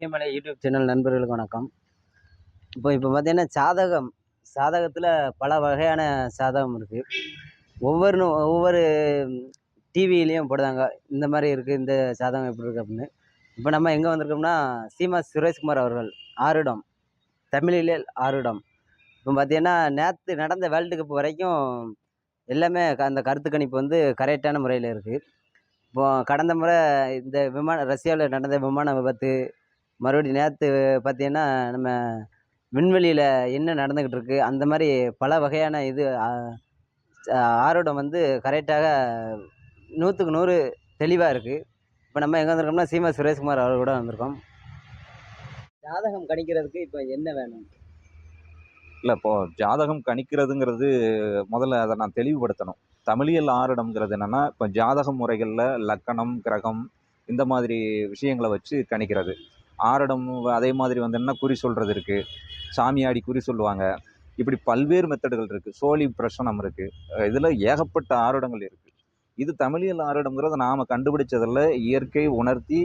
இமலை YouTube channel நண்பர்களுக்கு வணக்கம். இப்போ இப்போ பார்த்தீங்கன்னா சாதகம் சாதகத்தில் பல வகையான சாதகம் இருக்குது ஒவ்வொரு ஒவ்வொரு டிவியிலையும் போடுறாங்க. இந்த மாதிரி இருக்குது இந்த சாதகம் எப்படி இருக்குது அப்படின்னு. இப்போ நம்ம எங்கே வந்திருக்கோம்னா சீமா சுரேஷ்குமார் அவர்கள் ஆறுடம் தமிழிலே ஆறுடம் இப்போ பார்த்தீங்கன்னா நேற்று நடந்த வேர்ல்டு கப் வரைக்கும் எல்லாமே க- அந்த கருத்து கணிப்பு வந்து கரெக்டான முறையில் இருக்குது இப்போ கடந்த முறை இந்த விமான ரஷ்யாவில் நடந்த விமான விபத்து மறுபடியும் நேற்று பார்த்தீங்கன்னா நம்ம விண்வெளியில் என்ன நடந்துக்கிட்டு இருக்குது அந்த மாதிரி பல வகையான இது ஆ, ஆரோடம் வந்து கரெக்டாக நூற்றுக்கு நூறு தெளிவாக இருக்குது இப்போ நம்ம எங்கே வந்திருக்கோம்னா சீமா சுரேஷ்குமார் அவர் கூட வந்திருக்கோம். ஜாதகம் கணிக்கிறதுக்கு இப்போ என்ன வேணும்? இல்லை இப்போது ஜாதகம் கணிக்கிறதுங்கிறது முதல்ல அதை நான் தெளிவுபடுத்தணும். தமிழியல் ஆரிடம்ங்கிறது என்னென்னா இப்போ ஜாதக முறைகளில் லக்கணம் கிரகம் இந்த மாதிரி விஷயங்களை வச்சு கணிக்கிறது. ஆரிடம் அதே மாதிரி வந்து என்ன குறி சொல்கிறது இருக்குது சாமியாடி குறி சொல்லுவாங்க. இப்படி பல்வேறு மெத்தடுகள் இருக்குது சோழி பிரசனம் இருக்குது இதில் ஏகப்பட்ட ஆரடங்கள் இருக்குது இது தமிழியல் ஆரடங்கிறத நாம் கண்டுபிடிச்சதில் இயற்கை உணர்த்தி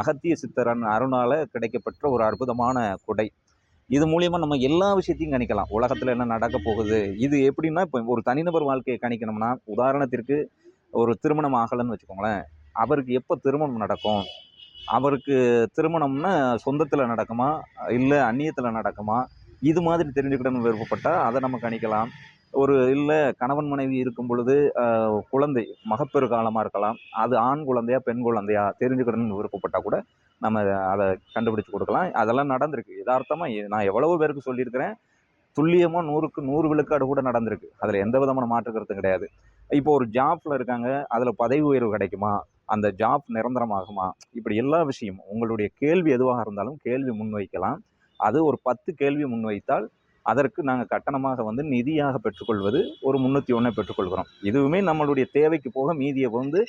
அகத்திய சித்தரன் அருணால் கிடைக்கப்பெற்ற ஒரு அற்புதமான குடை. இது மூலயமா நம்ம எல்லா விஷயத்தையும் கணிக்கலாம். உலகத்தில் என்ன நடக்க போகுது? இது எப்படின்னா இப்போ ஒரு தனிநபர் வாழ்க்கையை கணிக்கணும்னா உதாரணத்திற்கு ஒரு திருமணம் ஆகலைன்னு வச்சுக்கோங்களேன். அவருக்கு எப்போ திருமணம் நடக்கும்? அவருக்கு திருமணம்னா சொந்தத்தில் நடக்குமா? இல்லை அந்நியத்தில் நடக்குமா? இது மாதிரி தெரிஞ்சுக்கிடணும்னு விருப்பப்பட்டால் அதை நம்ம கணிக்கலாம். ஒரு இல்லை கணவன் மனைவி இருக்கும் பொழுது குழந்தை மகப்பெரு காலமாக இருக்கலாம். அது ஆண் குழந்தையா பெண் குழந்தையா தெரிஞ்சுக்கிடணும்னு விருப்பப்பட்டால் கூட நம்ம அதை கண்டுபிடிச்சு கொடுக்கலாம். அதெல்லாம் நடந்திருக்கு. யதார்த்தமாக நான் எவ்வளவோ பேருக்கு சொல்லியிருக்கிறேன். துல்லியமாக நூறுக்கு நூறு விழுக்காடு கூட நடந்திருக்கு. அதில் எந்த விதமான மாற்று கருத்தும் கிடையாது. இப்போ ஒரு ஜாப்ல இருக்காங்க. அதில் பதவி உயர்வு கிடைக்குமா? அந்த ஜாப் நிரந்தரமாகுமா? இப்படி எல்லா விஷயமும் உங்களுடைய கேள்வி எதுவாக இருந்தாலும் கேள்வி முன்வைக்கலாம். அது ஒரு பத்து கேள்வி முன்வைத்தால் அதற்கு நாங்கள் கட்டணமாக வந்து நிதியாக பெற்றுக்கொள்வது ஒரு முந்நூற்றி ஒன்றை பெற்றுக்கொள்கிறோம். இதுவுமே நம்மளுடைய தேவைக்கு போக மீதியை வந்து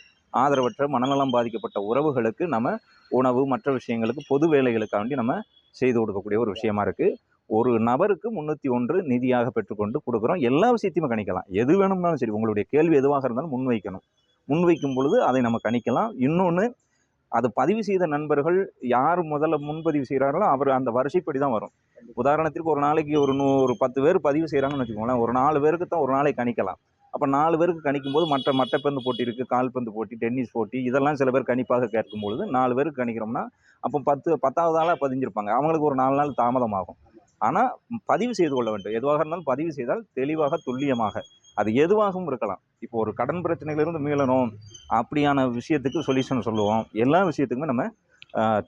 ஆதரவற்ற மனநலம் பாதிக்கப்பட்ட உறவுகளுக்கு நம்ம உணவு மற்ற விஷயங்களுக்கு பொது வேலைகளுக்காண்டி நம்ம செய்து கொடுக்கக்கூடிய ஒரு விஷயமா இருக்குது ஒரு நபருக்கு முந்நூற்றி ஒன்று நிதியாக பெற்றுக்கொண்டு கொடுக்குறோம். எல்லா விஷயத்தையுமே கணிக்கலாம். எது வேணும்னாலும் சரி உங்களுடைய கேள்வி எதுவாக இருந்தாலும் முன்வைக்கணும். முன்வைக்கும் பொழுது அதை நம்ம கணிக்கலாம். இன்னொன்று அது பதிவு செய்த நண்பர்கள் யார் முதல்ல முன்பதிவு செய்கிறார்களோ அவர் அந்த வரிசைப்படி தான் வரும். உதாரணத்திற்கு ஒரு நாளைக்கு ஒரு நூ ஒரு பத்து பேர் பதிவு செய்கிறாங்கன்னு வச்சுக்கோங்களேன். ஒரு நாலு பேருக்கு தான் ஒரு நாளைக்கு கணிக்கலாம். அப்போ நாலு பேருக்கு கணிக்கும் போது மற்ற மட்டைப்பந்து போட்டி இருக்குது கால்பந்து போட்டி டென்னிஸ் போட்டி இதெல்லாம் சில பேர் கணிப்பாக கேட்கும் பொழுது நாலு பேருக்கு கணிக்கிறோம்னா அப்போ பத்து பத்தாவது ஆளாக பதிஞ்சிருப்பாங்க. அவங்களுக்கு ஒரு நாலு நாள் தாமதமாகும். ஆனால் பதிவு செய்து கொள்ள வேண்டும். எதுவாக இருந்தாலும் பதிவு செய்தால் தெளிவாக துல்லியமாக அது எதுவாகவும் இருக்கலாம். இப்போ ஒரு கடன் பிரச்சனையிலிருந்து மீளணும் அப்படியான விஷயத்துக்கு சொல்யூஷன் சொல்லுவோம். எல்லா விஷயத்துக்குமே நம்ம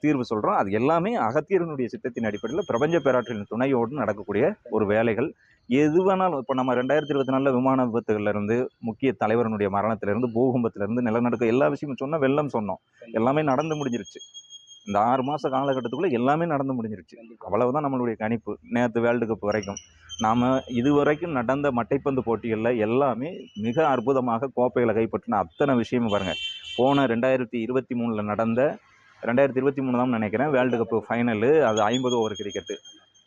தீர்வு சொல்கிறோம் அது எல்லாமே அகத்தியரனுடைய சித்தத்தின் அடிப்படையில் பிரபஞ்ச பேராற்றலின் துணையோடு நடக்கக்கூடிய ஒரு வேலைகள். எது வேணாலும் இப்போ நம்ம ரெண்டாயிரத்தி இருபத்தி நாலில் விமான விபத்துகள்லேருந்து முக்கிய தலைவரனுடைய மரணத்திலேருந்து பூகம்பத்திலேருந்து நிலநடுக்கம் எல்லா விஷயமும் சொன்னால் வெள்ளம் சொன்னோம். எல்லாமே நடந்து முடிஞ்சிருச்சு. இந்த ஆறு மாத காலகட்டத்துக்குள்ளே எல்லாமே நடந்து முடிஞ்சிருச்சு. அவ்வளவுதான் நம்மளுடைய கணிப்பு. நேற்று வேர்ல்டு கப் வரைக்கும். நாம் இதுவரைக்கும் நடந்த மட்டைப்பந்து போட்டிகளில் எல்லாமே மிக அற்புதமாக கோப்பைகளை கைப்பற்றின அத்தனை விஷயமும் பாருங்கள் போன ரெண்டாயிரத்தி இருபத்தி மூணில் நடந்த ரெண்டாயிரத்தி இருபத்தி மூணு தான் நினைக்கிறேன். வேர்ல்டு கப்பு ஃபைனலு அது ஐம்பது ஓவர் கிரிக்கெட்டு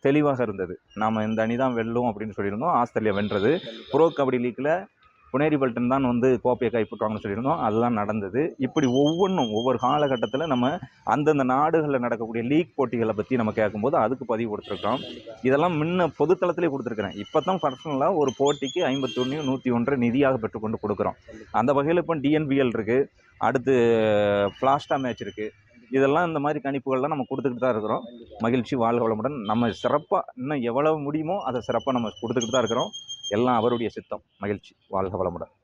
தெளிவாக இருந்தது. நாம் இந்த அணி தான் வெல்லும் அப்படின்னு சொல்லியிருந்தோம். ஆஸ்திரேலியா வென்றது. ப்ரோ கபடி லீக்கில் புனேரி பல்டன் தான் வந்து கோப்பையை கைப்பற்றுவாங்கன்னு சொல்லியிருந்தோம். அதுதான் நடந்தது. இப்படி ஒவ்வொன்றும் ஒவ்வொரு காலகட்டத்தில் நம்ம அந்தந்த நாடுகளில் நடக்கக்கூடிய லீக் போட்டிகளை பற்றி நம்ம கேட்கும்போது அதுக்கு பதிவு கொடுத்துருக்கோம். இதெல்லாம் முன்ன பொதுத்தளத்திலே கொடுத்துருக்குறேன். இப்போ தான் பர்சனலாக ஒரு போட்டிக்கு ஐம்பத்தொன்று நூற்றி ஒன்று நிதியாக பெற்றுக்கொண்டு கொடுக்குறோம். அந்த வகையில் இப்போ டிஎன்பிஎல் இருக்குது அடுத்து பிளாஸ்டா மேட்ச் இருக்குது இதெல்லாம் இந்த மாதிரி கணிப்புகள்லாம் நம்ம கொடுத்துக்கிட்டு தான் இருக்கிறோம். மகிழ்ச்சி வாழ்க வளமுடன். நம்ம சிறப்பாக இன்னும் எவ்வளவு முடியுமோ அதை சிறப்பாக நம்ம கொடுத்துக்கிட்டு தான் இருக்கிறோம். எல்லாம் அவருடைய சித்தம். மகிழ்ச்சி. வாழ்க வளமுடன்.